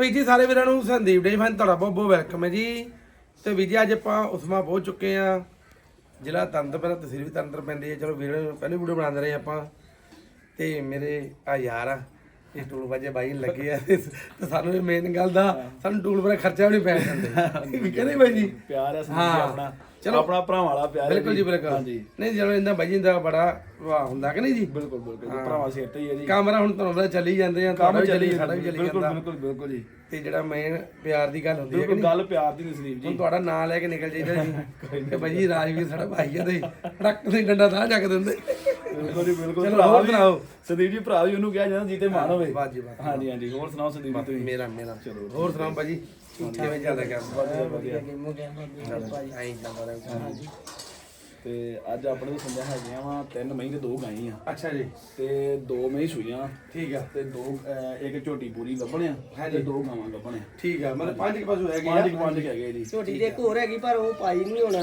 ਵੀਰ ਜੀ ਸਾਰੇ ਵੀਰਾਂ ਨੂੰ ਸੰਦੀਪ ਡੇ ਫਨ ਤੁਹਾਡਾ ਬਹੁਤ ਬਹੁਤ ਵੈਲਕਮ ਹੈ ਜੀ। ਤੇ ਵੀਰ ਜੀ ਅੱਜ ਆਪਾਂ ਉਸਮਾ ਪਹੁੰਚ ਚੁੱਕੇ ਆ ਜ਼ਿਲ੍ਹਾ ਤੰਤਰ ਤਹਿਸੀਲ ਵੀ ਤੰਤਰ ਪੈਂਦੀ ਹੈ। ਚਲੋ ਵੀਰ ਪਹਿਲੀ ਵੀਡੀਓ ਬਣਾਉਂਦੇ ਰਹੇ ਆਪਾਂ। ਤੇ ਮੇਰੇ ਆ ਯਾਰ ਆ ਇਹ ਟੂਲ ਵਾਜੇ ਬਾਈ ਨੂੰ ਲੱਗੇ ਆ। ਤੇ ਸਾਨੂੰ ਇਹ ਮੇਨ ਗੱਲ ਦਾ ਸਾਨੂੰ ਟੂਲ ਪਰ ਖਰਚਾ ਵੀ ਨਹੀਂ ਪੈ ਜਾਂਦੇ ਕਹਿੰਦੇ ਬਾਈ ਜੀ ਪਿਆਰ ਹੈ ਸੰਦੀਪ ਆਪਣਾ। ਚਲੋ। ਆਪਣਾ ਭਰਾਵਾਂ ਵਾਲਾ ਪਿਆਰ ਹੈ ਬਿਲਕੁਲ ਜੀ ਬਿਲਕੁਲ। ਹਾਂਜੀ। ਨਹੀਂ ਜਦੋਂ ਇੰਦਾ ਬਾਈ ਦਾ ਬੜਾ ਵਾਹ ਹੁੰਦਾ ਕਿ ਨਹੀਂ ਜੀ? ਬਿਲਕੁਲ ਬਿਲਕੁਲ ਜੀ, ਭਰਾਵਾਂ ਸਿਰ ਤੇ ਹੀ ਹੈ ਜੀ। ਕੈਮਰਾ ਹੁਣ ਤੁਹਾਨੂੰ ਪਤਾ ਚੱਲੀ ਜਾਂਦੇ ਆ ਕੰਮ ਚੱਲੀ ਚੱਲੀ ਸਾਡਾ ਵੀ ਚੱਲੀ ਬਿਲਕੁਲ ਜਾਂਦਾ। ਬਿਲਕੁਲ ਬਿਲਕੁਲ ਜੀ। ਤੇ ਜਿਹੜਾ ਮੇਨ ਪਿਆਰ ਦੀ ਗੱਲ ਹੁੰਦੀ ਹੈ ਕਿ ਗੱਲ ਪਿਆਰ ਦੀ ਨਹੀਂ ਸੰਦੀਪ ਹੁਣ ਜੀ ਤੁਹਾਡਾ ਨਾਂ ਲੈ ਕੇ ਨਿਕਲ ਜਾਈਦਾ ਜੀ। ਤੇ ਭਾਈ ਰਾਜਵੀਰ ਸਾਡਾ ਭਾਈ ਆ ਤੇ ਟਰੱਕ ਦੇ ਡੰਡਾ ਤਾਂ ਚੱਕ ਦਿੰਦੇ। ਬਿਲਕੁਲ ਜੀ ਬਿਲਕੁਲ। ਚਲੋ, ਭਰਾ ਸੁਣਾਓ। ਸੰਦੀਪ ਜੀ ਭਰਾ ਵੀ ਉਹਨੂੰ ਕਿਹਾ ਜਾਂਦਾ ਜੀਤੇ ਮਾਨ ਹੋਵੇ। ਜੀ। ਹਾਂਜੀ ਹਾਂਜੀ। ਹੋਰ ਸੁਣਾਓ ਸੰਦੀਪ ਜੀ ਤੁਸੀਂ? ਮੇਰਾ ਮੇਰਾ। ਹੋਰ ਸੁਣਾਓ ਭਾਜੀ ਕੰਮ ਵਧੀਆ ਵਧੀਆ ਐਂ ਤੇ ਅੱਜ ਆਪਣੇ ਕੋਲ ਸੰਧਿਆ ਹੈਗੀਆਂ ਵਾ ਤਿੰਨ ਮਹੀਨੇ ਦੋ ਗਾਈ ਆ ਅੱਛਾ ਜੀ। ਤੇ ਦੋ ਮਹੀਂ ਸੂਈਆਂ। ਠੀਕ ਆ। ਤੇ ਦੋ ਅਹ, ਇੱਕ ਝੋਟੀ ਪੂਰੀ ਗੱਭਣਿਆ ਹਾਂਜੀ। ਤੇ ਦੋ ਗਾਵਾਂ ਗੱਭਣਿਆ ਠੀਕ ਆ ਮਤਲਬ ਪੰਜ ਕੁ ਪਾਸੋਂ ਹੈਗੇ ਆ। ਪੰਜ ਪੰਜ ਹੈਗੇ ਜੀ। ਛੋਟੀ ਦੇ ਇੱਕ ਹੋਰ ਹੈਗੀ ਪਰ ਉਹ ਪਾਈ ਨਹੀਂ ਹੋਣਾ।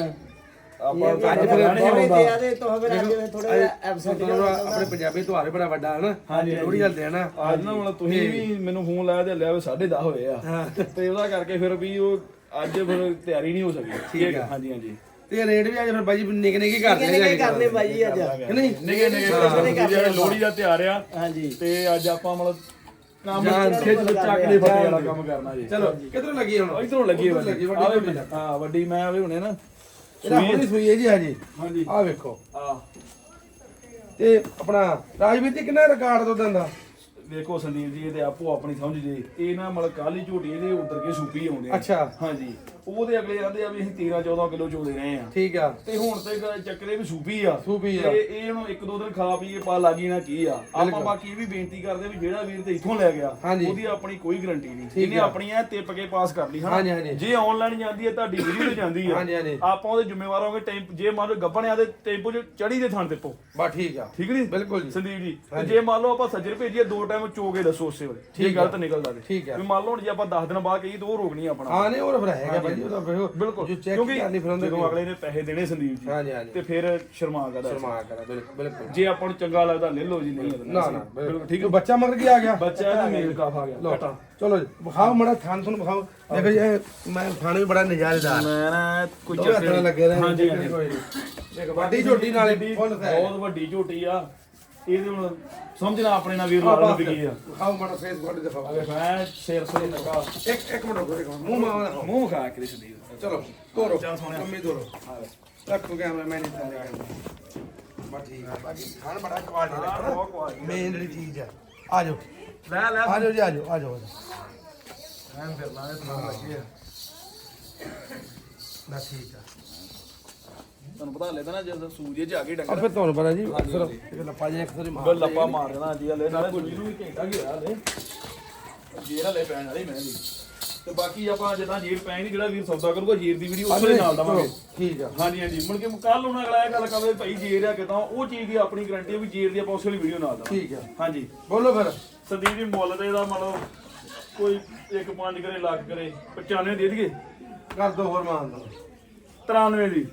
ਆਪਾਂ ਅੱਜ ਫਿਰ ਗਾਣੇ ਤੇ ਆ ਤੇ ਫਿਰ ਅੱਜ ਥੋੜਾ ਜਿਹਾ ਐਬਸੈਂਟ ਆਪਣੇ ਪੰਜਾਬੀ ਤਿਉਹਾਰ ਬੜਾ ਵੱਡਾ ਹੈ ਨਾ ਹਾਂਜੀ, ਲੋਹੜੀ ਵਾਲੇ ਦਿਨ ਅੱਜ ਨਾ ਮਤਲਬ ਤੁਸੀਂ ਵੀ ਮੈਨੂੰ ਫੋਨ ਲਾਇਆ ਤੇ ਲਿਆ 10:30 ਹੋਏ ਆ। ਤੇ ਉਹਦਾ ਕਰਕੇ ਫਿਰ ਵੀ ਉਹ ਅੱਜ ਫਿਰ ਤਿਆਰੀ ਨਹੀਂ ਹੋ ਸਕੀ। ਠੀਕ ਆ। ਹਾਂਜੀ ਹਾਂਜੀ। ਤੇ ਰੇਟ ਵੀ ਅੱਜ ਫਿਰ ਬਾਈ ਨਿਕ ਨਿਕ ਕਰਦੇ ਕਿਹਨੇ ਕੀ ਕਰਨੇ ਬਾਈ ਅੱਜ। ਨਹੀਂ? ਨਿਗੇ ਨਿਗੇ ਜਿਹੜੇ ਲੋਹੜੀ ਦਾ ਤਿਆਰ ਆ ਹਾਂਜੀ। ਤੇ ਅੱਜ ਆਪਾਂ ਮਤਲਬ ਕੰਮ ਜਾਨ ਖਿੱਚ ਚੱਕ ਦੇ ਫੱਟੇ ਵਾਲਾ ਕੰਮ ਕਰਨਾ ਜੀ। ਚਲੋ ਕਿੱਧਰੋਂ ਲੱਗੀ ਹੁਣ? ਇਧਰੋਂ ਲੱਗੀ ਵੱਡੀ ਹਾਂ ਵੱਡੀ ਮੈਂ ਆਵੇ ਹੁਣੇ ਨਾ ਇਹਦਾ ਹੁਣੀ ਸੂਈ ਹੈ ਜੀ ਹਾਜੀ। ਹਾਂਜੀ। ਆ ਵੇਖੋ। ਆ ਤੇ ਆਪਣਾ ਰਾਜਵੀਰ ਜੀ ਕਿੰਨਾ ਰਿਕਾਰਡ ਦੁੱਧ ਦਾ ਵੇਖੋ ਸੰਦੀਪ ਜੀ ਇਹ ਤੇ ਆਪੋ ਆਪਣੀ ਸਮਝ ਜੇ। ਇਹ ਨਾ ਮਤਲਬ ਕਾਲੀ ਝੋਟੀ ਇਹਦੇ ਉਤਰ ਕੇ ਸੂਪੀ ਆਉਂਦੇ ਆ। ਅੱਛਾ। ਹਾਂਜੀ। ਉਹਦੇ ਅਗਲੇ ਆਂਦੇ ਆ ਵੀ ਅਸੀਂ 13 14 ਕਿਲੋ ਚੋਦੇ ਰਹੇ ਆ। ਠੀਕ ਆ। ਤੇ ਹੁਣ ਤੇ ਗ- ਚੱਕਰੇ ਵੀ ਸੂਪੀ ਆ। ਸੂਪੀ ਆ। ਤੇ ਇਹ ਹੁਣ ਇੱਕ ਦੋ ਦਿਨ ਖਾ ਪੀ ਕੇ ਪਾ ਲੱਗੀ ਨਾ ਕੀ ਆ। ਆਪਾਂ ਬਾਕੀ ਇਹ ਵੀ ਬੇਨਤੀ ਕਰਦੇ ਵੀ ਜਿਹੜਾ ਵੀਰ ਤੇ ਇੱਥੋਂ ਲੈ ਗਿਆ ਹਾਂਜੀ। ਉਹਦੀ ਆਪਣੀ ਕੋਈ ਗਾਰੰਟੀ ਨਹੀਂ। ਆ। ਆਪਣੀ ਐ ਤਿੱਪ ਕੇ ਪਾਸ ਕਰ ਲਈ ਹਾਂਜੀ, ਹਾਂਜੀ। ਜੇ ਆਨਲਾਈਨ ਜਾਂਦੀ ਹੈ ਤੁਹਾਡੀ ਵੀਡੀਓ ਤੇ ਜਾਂਦੀ ਆ। ਹਾਂਜੀ, ਹਾਂਜੀ। ਆਪਾਂ ਉਹਦੇ ਜ਼ਿੰਮੇਵਾਰ ਹੋਗੇ ਟੈਂਪ ਜੇ ਮੰਨ ਲਓ ਗੱਬਣਿਆ ਦੇ ਟੈਂਪੋ 'ਚ ਚੜੀ ਦੇ ਥਾਂ ਤੇ ਪੋ। ਬਾ ਠੀਕ ਆ। ਠੀਕ ਨਹੀਂ ਬਿਲਕੁਲ ਜੀ। ਸੰਦੀਪ ਜੀ ਤੇ ਜੇ ਮੰਨ ਲਓ ਆਪਾਂ ਸੱਜਰ ਭੇਜੀਏ ਦੋ ਟਾਈਮ ਚੋਗੇ ਦੱਸੋ ਉਸੇ ਵੇਲੇ ਠੀਕ ਆ। ਗਲਤ ਨਿਕਲਦਾ ਤੇ। ਠੀਕ ਆ। ਵੀ ਮੰਨ ਲਓ ਹੁਣ ਜੇ ਆਪਾਂ 10 ਦਿਨ ਬਾਅਦ ਕਹੀ ਤਾਂ ਉਹ ਨਹੀਂ ਆਪਣਾ। ਹਾਂ ਨਹੀਂ ਉਹ ਫਿਰ ਹੈਗਾ ਭਾਈ ਉਹਦਾ ਫਿਰ ਬਿਲਕੁਲ। ਜੋ ਚੈੱਕ ਕਿਉਂਕਿ ਕਰਨੀ ਫਿਰ ਉਹਦੇ ਜਦੋਂ ਅਗਲੇ ਨੇ ਪੈਸੇ ਦੇਣੇ ਸੰਦੀਪ ਜੀ ਹਾਂਜੀ ਹਾਂਜੀ। ਤੇ ਫਿਰ ਸ਼ਰਮਾ ਕਰਦਾ ਸ਼ਰਮਾ ਕਰਾ ਬਿਲਕੁਲ ਬਿਲਕੁਲ। ਜੇ ਆਪਾਂ ਨੂੰ ਚੰਗਾ ਲੱਗਦਾ ਲੈ ਲਓ ਜੀ ਨਹੀਂ ਲੱਗਦਾ। ਨਾ ਨਾ ਬਿਲਕੁਲ। ਠੀਕ ਹੈ। ਬੱਚਾ ਮਗਰ ਕੀ ਆ ਗਿਆ? ਬੱਚਾ ਇਹਦਾ ਮੇਲ ਕਾਫ ਆ ਗਿਆ। ਲੋ ਚਲੋ ਜੀ ਵਿਖਾਓ ਮੜਾ ਥਾਨ ਤੁਹਾਨੂੰ ਵਿਖਾਓ। ਦੇਖੋ ਜੀ ਇਹ ਮੈਂ ਖਾਣੇ ਵੀ ਬੜਾ ਨਜ਼ਾਰੇਦਾਰ ਮੈਂ ਨਾ ਕੋਈ ਦੋਵੇਂ ਹੱਥਾਂ ਨਾਲ ਲੱਗੇ ਰਹੇ ਹਾਂਜੀ ਹਾਂਜੀ। ਦੇਖ ਵੱਡੀ ਝੋਟੀ ਨਾਲੇ ਫੁੱਲ ਬਹੁਤ ਵੱਡੀ ਝੋਟੀ ਆ ਇਹਦੇ ਹੁਣ ਸਮਝਣਾ ਆਪਣੇ ਨਾਲ ਵੀਰ ਨਾਲ ਵਿਕੀ ਆ। ਵਿਖਾਓ ਮੜਾ ਫੇਸ ਬੋਡੀ ਦਿਖਾਓ ਮੈਂ ਸਿਰ ਸੇ ਲਗਾ ਇੱਕ ਇੱਕ ਮਿੰਟ ਰੁਕੋ ਮੂੰਹ ਦਿਖਾਓ ਮੂੰਹ ਖਾ ਕੇ ਸੰਦੀਪ ਚਲੋ ਤੋਰੋ। ਚੱਲ ਸੋਹਣਿਆ। ਮੰਮੀ ਤੋਰੋ। ਰੱਖੋ ਕੈਮਰਾ ਮੈਂ ਨਹੀਂ ਤਾਂ ਬਾ ਠੀਕ ਹੈ ਬਾਕੀ ਖਾਣ ਬੜਾ ਕੁਆਲਿਟੀ quality। ਮੇਨ ਜਿਹੜੀ ਚੀਜ਼ ਹੈ ਆ ਜਾਓ। ਲੈ ਲੈ। ਆ ਜਾਓ ਜੀ ਆ ਜਾਓ ਆ ਜਾਓ ਮੈਂ ਫਿਰ ਲਾ ਇਹ ਤੁਹਾਨੂੰ ਲੱਗੀ ਆ। ਨਾ ਠੀਕ ਆ। ਤੁਹਾਨੂੰ ਪਤਾ ਲੈਦਾ ਨਾ ਜਦੋਂ ਸੂਰਜ ਚ ਆ ਗਏ ਆ ਡੰਗਰ ਫਿਰ ਤੁਹਾਨੂੰ ਪਤਾ ਜੀ ਅਕਸਰ ਇਹ ਲੱਪਾ ਜੇ ਅਕਸਰ ਹੀ ਮਾਰ ਬਲ ਲੱਪਾ ਮਾਰ ਦੇਣਾ ਜੀ ਹਲੇ ਨਾਲੇ ਗੁੱਲੀ ਨੂੰ ਵੀ ਘੰਟਾ ਗਿਆ ਹਲੇ। ਜੀਰ ਹਲੇ ਪੈਣ ਵਾਲੀ ਮੈਂ ਵੀ ਤੇ ਬਾਕੀ ਆਪਾਂ ਜਿੱਦਾਂ ਜੀਰ ਪੈਣ ਦੀ ਜਿਹੜਾ ਵੀਰ ਸੌਦਾ ਕਰੂਗਾ ਜੀਰ ਦੀ ਵੀਡੀਓ ਉਹਦੇ ਨਾਲ ਦਵਾਂਗੇ। ਠੀਕ ਆ। ਹਾਂਜੀ ਹਾਂਜੀ। ਮੁੜ ਕੇ ਕੱਲ ਉਹਨਾਂ ਅਗਲਾ ਇਹ ਗੱਲ ਕਵੇ ਭਾਈ ਜੀਰ ਆ ਕਿਦਾਂ ਉਹ ਚੀਜ਼ ਦੀ ਆਪਣੀ ਗਾਰੰਟੀ ਹੈ ਵੀ ਜੀਰ ਦੀ ਆਪਾਂ ਉਸੇ ਵਾਲੀ ਵੀਡੀਓ ਨਾਲ ਦਵਾਂਗੇ। ਠੀਕ ਆ। ਹਾਂਜੀ। ਬੋਲੋ ਫਿਰ। ਸੰਦੀਪ ਜੀ ਮੁੱਲ ਤੇ ਇਹਦਾ ਮੰਨ ਲਓ ਕੋਈ 1 5 ਕਰੇ ਲੱਖ ਕਰੇ 95 ਦੇ ਦਈਏ। ਕਰ ਦੋ ਹੋਰ ਮਾਨ ਦੋ। 93 ਦੀ।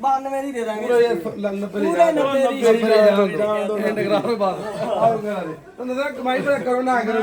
92 ਦੀ ਦੇ ਦਾਂਗੇ। ਪੂਰਾ ਯਾਰ ਲੰਨ ਪਰ ਪੂਰੇ ਨੱਬੇ ਦੀ ਨੱਬੇ ਦੀ ਜਾਨ। ਦੋ। ਐਂਡ ਕਰਾ ਬਾਅਦ। ਆਓ ਕਰਾ ਦੇ ਤੁਹਾਨੂੰ ਤਾਂ ਕਮਾਈ ਪਰ ਕਰੋ ਨਾ ਕਰੋ।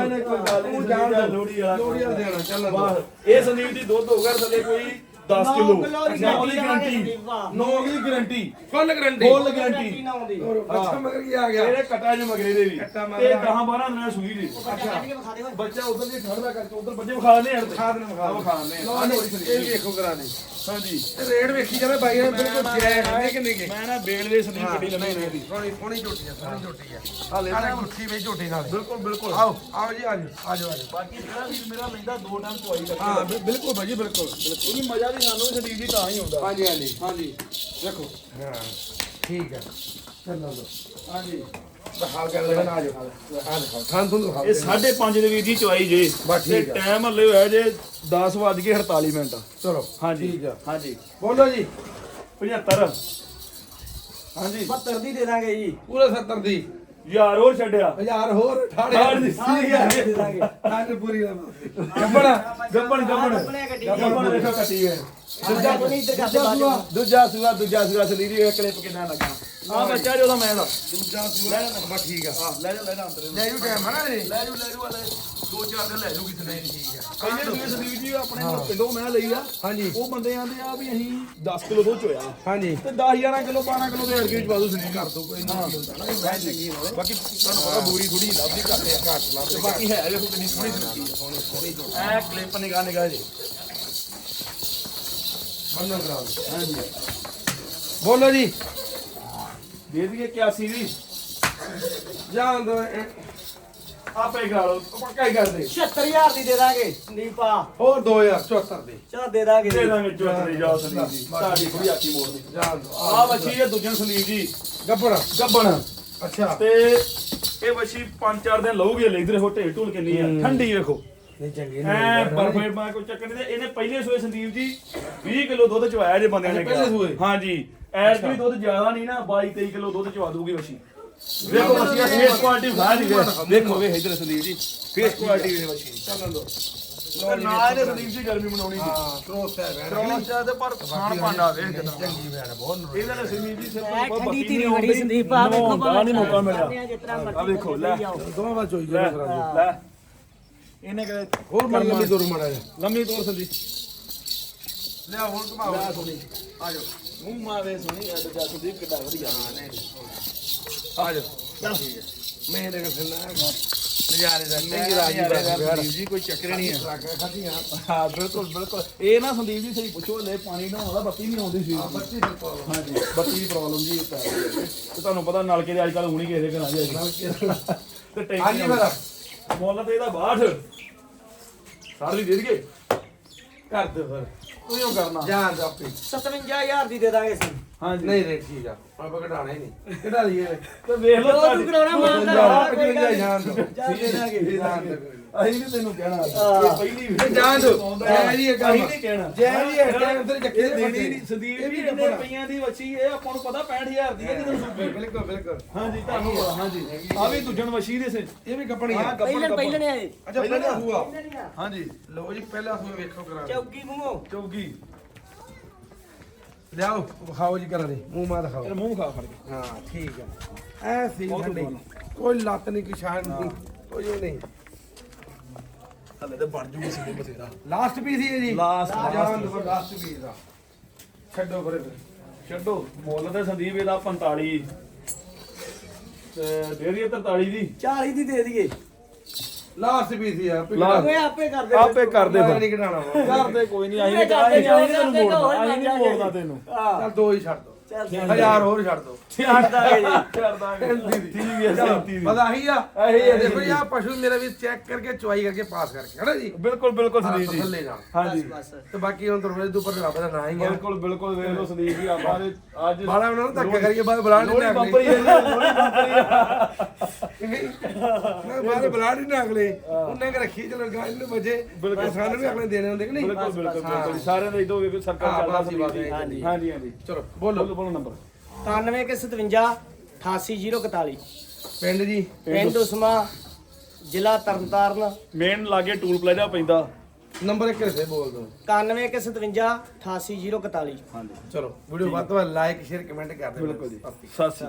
ਤੂੰ ਜਾਣ ਦੋ। ਲੋਹੜੀ ਵਾਲਾ ਲੋੜੀ ਵਾਲਾ ਦੇਣਾ ਚੱਲ ਬਸ ਇਹ ਸੰਦੀਪ ਦੀ ਦੁੱਧ ਹੋਗਾ ਥੱਲੇ ਕੋਈ 10 ਕਿਲੋ। ਦੀ ਨੌ ਦੀ ਗਾਰੰਟੀ। ਨੌ ਦੀ guarantee. Full guarantee. Full guarantee. ਨਾ ਆਉਂਦੀ ਅੱਛਾ ਮਗਰ ਕੀ ਆ ਗਿਆ। ਇਹਦੇ ਕਟਾ ਜ ਮਗਰੇ ਦੇ ਵੀ। ਕੱਟਾ ਤੇ ਆ। 10 12 ਦਿਨਾਂ ਸੂਈ ਦੀ। ਕੱਢ ਕੇ ਵਿਖਾ ਦੇ ਓਏ। ਬੱਚਾ ਉਧਰ ਦੀ ਠੰਡਾ ਕਰਕੇ ਉਧਰ ਬੱਚੇ ਵਿਖਾ ਲੈਣੇ ਹਣ ਖਾਦ ਨੂੰ ਵਿਖਾ ਵਿਖਾ ਲੈਣੇ ਲੋ ਇਹ ਵੇਖੋ ਕਰਾ ਦੇ ਹਾਂਜੀ। ਤੇ ਰੇਟ ਵੇਖੀ ਜਾਵੇ ਬਾਈ ਨੇ ਬਿਲਕੁਲ ਜਾਇਜ਼ ਹੈ ਕਿ ਨਹੀਂ ਕਿ? ਮੈਂ ਨਾ ਬੇਲ ਦੇ ਸੰਦੀਪ ਗੱਡੀ ਲੈਣਾ ਇਹਨਾਂ ਦੀ ਸੋਹਣੀ ਸੋਹਣੀ ਝੋਟੀ ਹੈ ਸੋਹਣੀ ਝੋਟੀ ਹੈ ਹਾਲੇ ਨਾਲੇ ਗੁੱਠੀ ਵਿੱਚ ਝੋਟੀ ਨਾਲੇ। ਬਿਲਕੁਲ ਬਿਲਕੁਲ। ਆਓ ਆਓ ਜੀ ਆਜੋ ਆਜੋ ਆਜੋ ਬਾਕੀ ਜਿਹੜਾ ਵੀਰ ਮੇਰਾ ਲੈਂਦਾ ਦੋ ਟਾਈਮ ਚੁਆਈ ਕਰਕੇ ਹਾਂ ਬਿ- ਬਿਲਕੁਲ ਭਾਜੀ ਬਿਲਕੁਲ। ਉਹਦੀ ਮਜ਼ਾ ਵੀ ਸਾਨੂੰ ਸੰਦੀਪ ਜੀ ਤਾਂ ਹੀ ਹੁੰਦਾ ਹਾਂਜੀ ਹਾਂਜੀ ਹਾਂਜੀ। ਦੇਖੋ ਹਾਂ। ਠੀਕ ਹੈ ਚੱਲੋ ਹਾਂਜੀ। ਹਾਲ ਕਰ ਲੈਣਾ ਆਜੋ ਆ ਦਿਖਾਓ ਥਾਂ ਤੁਹਾਨੂੰ ਦਿਖਾਓ ਇਹ 5:30 ਦੇ ਵੀਰ ਜੀ ਚੁਆਈ ਜੇ। ਬਸ ਤੇ ਠੀਕ ਆ। ਟਾਈਮ ਹੱਲੇ ਹੋਇਆ ਜੇ 10 ਵੱਜ ਕੇ 48 ਮਿੰਟ। ਚਲੋ ਹਾਂਜੀ ਠੀਕ ਆ। ਹਾਂਜੀ। ਬੋਲੋ ਜੀ। 75 ਹਾਂਜੀ। 72 ਦੀ ਦੇ ਦਾਂਗੇ ਜੀ। ਪੂਰੇ 70 ਦੀ। ਯਾਰ ਹੋਰ ਛੱਡਿਆ। ਹਜ਼ਾਰ ਹੋਰ ਠਾੜੇ ਠਾੜ ਸਾਰੀ ਗੱਲ ਦੇ ਦਾਂਗੇ। ਠਾੜ ਪੂਰੀ ਦਾ ਗੱਬਣ ਗੱਬਣ ਗੱਬਣ ਗੱਬਣ। ਦੇਖੋ ਕੱਟੀ ਹੈ ਦੂਜਾ ਦੂਜਾ ਸੂਆ। ਦੂਜਾ ਸੂਆ ਦੂਜਾ ਸੂਆ ਸਲੀਰੀ ਇਹ ਕਲਿੱਪ ਕਿੰਨਾ ਲੱਗਾ। ਆ ਬੱਚਾ ਜੀ ਉਹਦਾ ਮੈਂ ਦਾ ਦੂਜਾ ਸੂਆ। ਬਸ ਠੀਕ ਆ। ਆ ਲੈ ਜਾ ਲੈ ਜਾ ਅੰਦਰ। ਲੈ ਜੂ ਟਾਈਮ ਹਨਾ ਜੀ? ਲੈ ਜੂ ਲੈ ਜੂ ਲੈ ਦੋ ਚਾਰ ਦਿਨ ਲੈ ਜੂਗੀ ਸਨੇ ਠੀਕ ਹੈ ਪਹਿਲੇ ਦੂਏ ਸੰਦੀਪ ਜੀ ਆਪਣੇ ਪਿੰਡੋਂ ਮੈਂ ਲਈ ਆ। ਹਾਂਜੀ। ਉਹ ਬੰਦੇ ਆਂਦੇ ਆ ਵੀ ਅਸੀਂ 10 ਕਿਲੋ ਦੁੱਧ ਚੋਇਆ। ਹਾਂਜੀ। ਤੇ 10 11 ਕਿਲੋ 12 ਕਿਲੋ ਦੇ ਅੜਕੇ ਵਿੱਚ ਪਾ ਦੋ ਸੰਦੀਪ ਕਰ ਦੋ ਕੋਈ ਨਾ। ਮੈਂ ਚੰਗੀ ਹੋਵੇ ਬਾਕੀ ਤੁਹਾਨੂੰ ਪਤਾ ਬੂਰੀ ਥੋੜੀ ਲੱਭਦੀ ਕਰਦੇ ਆ। ਘੱਟ ਲੱਭਦੇ ਤੇ ਬਾਕੀ ਹੈ ਵੇਖੋ ਕਿੰਨੀ ਸੋਹਣੀ ਸੁਣਦੀ ਹੈ ਸੋਹਣੀ ਸੋਹਣੀ ਐ ਕਲਿੱਪ ਨਿਗਾਹ ਨਿਗਾਹ ਜੀ। ਬੰਨੋ ਕਰਾ। ਹਾਂਜੀ। ਬੋਲੋ ਜੀ। ਦੇ ਦਈਏ 81 ਦੀ ਜਾਣ ਦੋ ਆਪੇ ਕਰਾ ਲਓ ਪੱਕਾ ਹੀ ਕਰ ਦੇ 76000 ਦੀ ਦੇ ਦਾਂਗੇ ਸੰਦੀਪਾ ਹੋਰ 2074 ਦੇ। ਚਲ ਦੇ ਦਾਂਗੇ। ਦੇ ਦਾਂਗੇ ਚੋਤਰੀ ਜਾ ਸੰਦੀਪ ਜੀ। ਸਾਡੀ ਥੋੜੀ ਆਕੀ ਮੋੜ ਦੀ। ਜਾਣ ਦੋ। ਆ ਬੱਚੀ ਹੈ ਦੂਜਨ ਸੰਦੀਪ ਜੀ। ਗੱਪੜ ਗੱਬਣ। ਅੱਛਾ। ਤੇ ਇਹ ਬੱਚੀ 5-4 ਦਿਨ ਲਊਗੀ ਲੈ ਇਧਰ ਹੋ ਢੇਲ ਢੂਲ ਕਿੰਨੀ ਆ ਠੰਡੀ ਵੇਖੋ। ਨਹੀਂ ਚੰਗੀ ਐ ਬਰਫੇਟ ਮਾ ਕੋਈ ਚੱਕਰ ਨਹੀਂ ਤੇ ਇਹਨੇ ਪਹਿਲੇ ਸੂਏ ਸੰਦੀਪ ਜੀ 20 ਕਿਲੋ ਦੁੱਧ ਚਵਾਇਆ ਜੇ ਬੰਦਿਆਂ ਨੇ ਪਹਿਲੇ ਸੂਏ? ਹਾਂਜੀ। ਐਸ ਵੀ ਦੁੱਧ ਜ਼ਿਆਦਾ ਨਹੀਂ ਨਾ 22 23 ਕਿਲੋ ਦੁੱਧ ਚਵਾ ਦੂਗੀ ਬੱਚੀ ਵੇਖੋ ਬੱਚੀ ਫੇਸ ਕੁਆਲਿਟੀ ਖਾ ਜੀ ਵੇਖੋ ਵੇ ਇਧਰ ਸੰਦੀਪ ਜੀ ਫੇਸ ਕੁਆਲਿਟੀ ਵੇ ਬੱਚੀ ਚੱਲਣ ਦੋ ਤੇ ਨਾ ਇਹਨੇ ਸੰਦੀਪ ਜੀ ਗਰਮੀ ਮਨਾਉਣੀ ਸੀ। ਹਾਂ ਕਰੋਸ ਹੈ ਭੈਣ। ਕਰਾਉਣਾ ਚਾਹਤੇ ਪਰ ਖਾਣ ਪਾਣਾ ਵੇਖ ਕਿਦਾਂ ਚੰਗੀ ਭੈਣ ਬਹੁਤ ਨਰੋਈ। ਇਹਨਾਂ ਨੇ ਸੰਦੀਪ ਜੀ ਸਿਰ ਤੋਂ ਠੰਡੀ ਬੱਤੀ ਧੀਰੀ ਨਹੀਂ ਬੜੀ ਸੰਦੀਪਾ ਵੇਖੋ ਦਾ ਨਹੀਂ ਮੌਕਾ ਮਿਲਿਆ। ਆ ਵੇਖੋ ਲੈ। ਦੋਵਾਂ ਵਾਰ ਚੋਈ ਦਿਓ ਲੈ ਇਹਨੇ ਕਹੇ ਹੋਰ ਮਰ ਲੰਮੀ ਦੂਰ ਮੜਾ ਜਾ ਲੰਮੀ ਤੋਰ ਸੰਦੀਪ। ਲੈ ਹੁਣ ਘਮਾਓ। ਲੈ ਸੋਨੀ ਆ ਜਾਓ। ਮੂੰਹ ਮਾਵੇ ਸੋਨੀ ਐਡ ਜਾ ਸੰਦੀਪ ਕਿੱਡਾ ਵਧੀਆ। ਆ ਜਾ। ਮੈਂ ਦੇਖ ਸੁਣਨਾ ਨਜ਼ਾਰੇ ਦਾ ਨਹੀਂ ਰਾਜੀ ਦਾ ਸੰਦੀਪ ਜੀ ਕੋਈ ਚੱਕਰ ਨਹੀਂ ਹੈ। ਹਾਂ ਬਿਲਕੁਲ ਬਿਲਕੁਲ। ਇਹ ਨਾ ਸੰਦੀਪ ਜੀ ਸਹੀ ਪੁੱਛੋ ਲੈ ਪਾਣੀ ਨਾ ਆਉਂਦਾ ਬੱਤੀ ਨਹੀਂ ਆਉਂਦੀ ਸੀ। ਬੱਚੀ ਫਿਰ ਪਾਓ ਹਾਂਜੀ ਬੱਤੀ ਦੀ ਪ੍ਰੋਬਲਮ ਜੀ ਇਹ ਤਾਂ। ਤੇ ਤੁਹਾਨੂੰ ਪਤਾ ਨਲਕੇ ਦੇ ਅੱਜ ਕੱਲ ਹੁਣੀ ਕਿਸੇ ਦੇ ਘਰਾਂ ਦੇ। ਤੇ ਟੈਂਕੀ ਹਾਂਜੀ ਫਿਰ। ਮੁੱਲ ਤੇ ਇਹਦਾ 62 ਸਾਰੀ ਦੇ ਦਈਏ। ਕਰ ਦੋ ਫਿਰ। ਤੂੰ ਹੀ ਕਰਨਾ। ਜਾਣ ਦੋ ਆਪੇ। 57000 ਦੀ ਦੇ ਦਾਂਗੇ ਅਸੀਂ। ਹਾਂਜੀ। ਨਹੀਂ ਰੇਟ ਠੀਕ ਆ। ਆਪਾਂ ਘਟਾਣਾ ਹੀ ਨਹੀਂ। ਕਿਹੜਾ ਲਈਏ। ਤੇ ਵੇਖ ਲਓ ਤੂੰ ਕਰਾਉਣਾ ਜਾਣ ਦੋ ਜਾਣ ਦੋ ਜਾ ਦੇ ਦਾਂਗੇ ਅਸੀਂ ਨਹੀਂ ਤੈਨੂੰ ਕਹਿਣਾ। ਇਹ ਪਹਿਲੀ ਵੀ ਜਾਣ ਦੋ ਜੈ ਜੀ ਇਹ ਕੰਮ। ਅਸੀਂ ਨਹੀਂ ਕਹਿਣਾ। ਜੈ ਜੀ ਇਹ ਟਾਈਮ ਉਧਰ ਚੱਕੇ ਦੇ ਬੰਦੇ। ਨਹੀਂ ਸੰਦੀਪ ਵੀ ਵੀ ਕੱਪੜਾ ਪਈਆਂ ਦੀ ਵੱਛੀ ਇਹ ਆਪਾਂ ਨੂੰ ਪਤਾ 65000 ਦੀ ਹੈ ਜਦੋਂ ਸੁੱਕੀ ਬਿਲਕੁਲ ਬਿਲਕੁਲ। ਹਾਂਜੀ ਤੁਹਾਨੂੰ ਪਤਾ ਹਾਂਜੀ। ਆ। ਵੀ ਦੂਜਣ ਵੱਛੀ ਦੇ ਸੇ। ਇਹ ਵੀ ਕੱਪੜੀ ਹਾਂ, ਆ ਕੱਪੜ, ਪਹਿਲਣ ਕੱਪੜ। ਪਹਿਲਣ ਆਏ ਅੱਛਾ ਪਹਿਲਾਂ ਹੁਆ। ਹਾਂਜੀ। ਲਓ ਜੀ ਪਹਿਲਾ ਸੂਆ ਵੇਖੋ ਕਰਾ। ਚੌਕੀ ਮੂੰਹੋਂ। ਚੌਗੀ। ਲਿਆਓ ਖਾਓ ਜੀ ਕਰਾ ਦੇ। ਮੂੰਹ ਮਾਰ ਦਿਖਾਓ। ਮੂੰਹ ਖਾ ਫੜ ਕੇ। ਹਾਂ ਠੀਕ ਹੈ ਐ ਸੀ। ਕੋਈ ਲੱਤ ਨਹੀਂ ਕੋਈ ਸ਼ਾਨ ਨਹੀਂ। ਕੋਈ ਉਹ ਨਹੀਂ। ਹਲੇ ਤੇ ਬਣ ਜੂਗੀ ਸਿੰਦੇ ਬਥੇਰਾ। ਲਾਸਟ ਪੀਸ ਹੀ ਹੈ ਜੀ। Last, ਲਾਸਟ ਪੀਸ ਦਾ ਛੱਡੋ ਪਰੇ ਫਿਰ ਛੱਡੋ। ਮੁੱਲ ਤੇ ਸੰਦੀਪ ਇਹਦਾ 45 ਤੇ ਡੇਰੀ 43 ਦੀ। 40 ਦੀ ਦੇ ਦਈਏ। ਲਾਸਟ ਪੀਸ ਹੀ ਆ Last- ਓਏ ਆਪੇ ਕਰ ਦੇ ਆਪੇ ਕਰਦੇ ਫਿਰ। ਨਹੀਂ ਘਟਾਣਾ ਵਾ। ਕਰਦੇ ਕੋਈ ਨਹੀਂ ਅਸੀਂ ਕਰਦੇ ਨਹੀਂ ਕਰਦੇ ਜਾਓ, ਮੋੜਨਾ ਅਸੀਂ ਨਹੀਂ ਜਾਓ। ਮੋੜਨਾ ਤੈਨੂੰ। ਹਾਂ ਚੱਲ ਦੋ ਹੀ ਛੱਡ ਦੋ। ਚੱਲ ਹਜ਼ਾਰ ਹੋਰ ਛੱਡ ਦੋ। ਛੱਡ ਦਾਂਗੇ ਜੀ। ਕਰ ਦਾਂਗੇ ਠੀਕ ਹੈ ਚਲੋ, 37 ਦੀ ਪਤਾ ਹੀ ਆ ਇਹੀ ਆ। ਦੇਖੋ ਜੀ। ਆ ਪਸ਼ੂ ਮੇਰਾ ਵੀ ਚੈੱਕ ਕਰਕੇ ਚੁਆਈ ਕਰਕੇ ਪਾਸ ਕਰਕੇ ਹਨਾ ਜੀ? ਬਿਲਕੁਲ ਬਿਲਕੁਲ ਸੰਦੀਪ ਜੀ। ਥੱਲੇ ਜਾਣ ਹਾਂਜੀ। ਬਸ ਬਸ। ਤੇ ਬਾਕੀ ਹੁਣ ਤੁਹਾਨੂੰ ਇਹਦੇ ਉੱਪਰ ਰੱਬ ਦਾ ਨਾਂ ਹੀ ਆ। ਬਿਲਕੁਲ ਬਿਲਕੁਲ ਵੇਖ ਲਓ ਸੰਦੀਪ ਜੀ ਆਪਾਂ ਅੱਜ ਬਾਲਾ ਉਹਨਾਂ ਨੂੰ ਧੱਕਾ ਕਰੀਏ ਬਾਅਦ ਬੁਲਾ ਨਹੀਂ ਲੋਹੜੀ ਬੰਪਰੀ ਹੈ ਜੀ, ਬੰਪਰੀ ਆ। ਮੈਂ ਬਾਹਰ ਬੁਲਾ ਨਹੀਂ ਨਾ ਅਗਲੇ। ਉਹਨੇ ਕਿ ਰੱਖੀ ਚਲੋ ਗਾਂ ਇਹਨੂੰ ਵਜੇ। ਬਿਲਕੁਲ। ਸਾਨੂੰ ਵੀ ਅਗਲੇ ਦੇਣੇ ਹੁੰਦੇ ਕਿ ਨਹੀਂ? ਬਿਲਕੁਲ ਬਿਲਕੁਲ ਹਾਂ। ਸਾਰਿਆਂ ਦਾ ਇਦੋਂ ਵੇਖੋ ਸਰਕਲ ਹਾਂ, ਚੱਲਦਾ ਹੀ ਜੀ ਹਾਂਜੀ। ਹਾਂਜੀ ਹਾਂਜੀ। ਚਲੋ ਬੋਲੋ। ਬੋਲੋ ਨੰਬਰ। 91 ਕੇ 57 88041 ਪਿੰਡ ਜੀ। ਪਿੰਡ ਉਸਮਾ ਜ਼ਿਲ੍ਹਾ ਤਰਨਤਾਰਨ। ਮੇਨ ਲਾਗੇ ਟੂਲ ਪਲਾਜ਼ਾ ਪੈਂਦਾ। ਨੰਬਰ ਇੱਕ ਰਸੇ ਬੋਲ ਦੋ। 91 ਕੇ 57 88041 ਹਾਂਜੀ। ਚਲੋ ਵੀਡੀਓ ਵੱਧ ਤੋਂ ਵੱਧ ਲਾਈਕ ਸ਼ੇਅਰ ਕਮੈਂਟ ਕਰ ਦਿਓ। ਬਿਲਕੁਲ ਜੀ। ਸਤਿ ਸ਼੍ਰੀ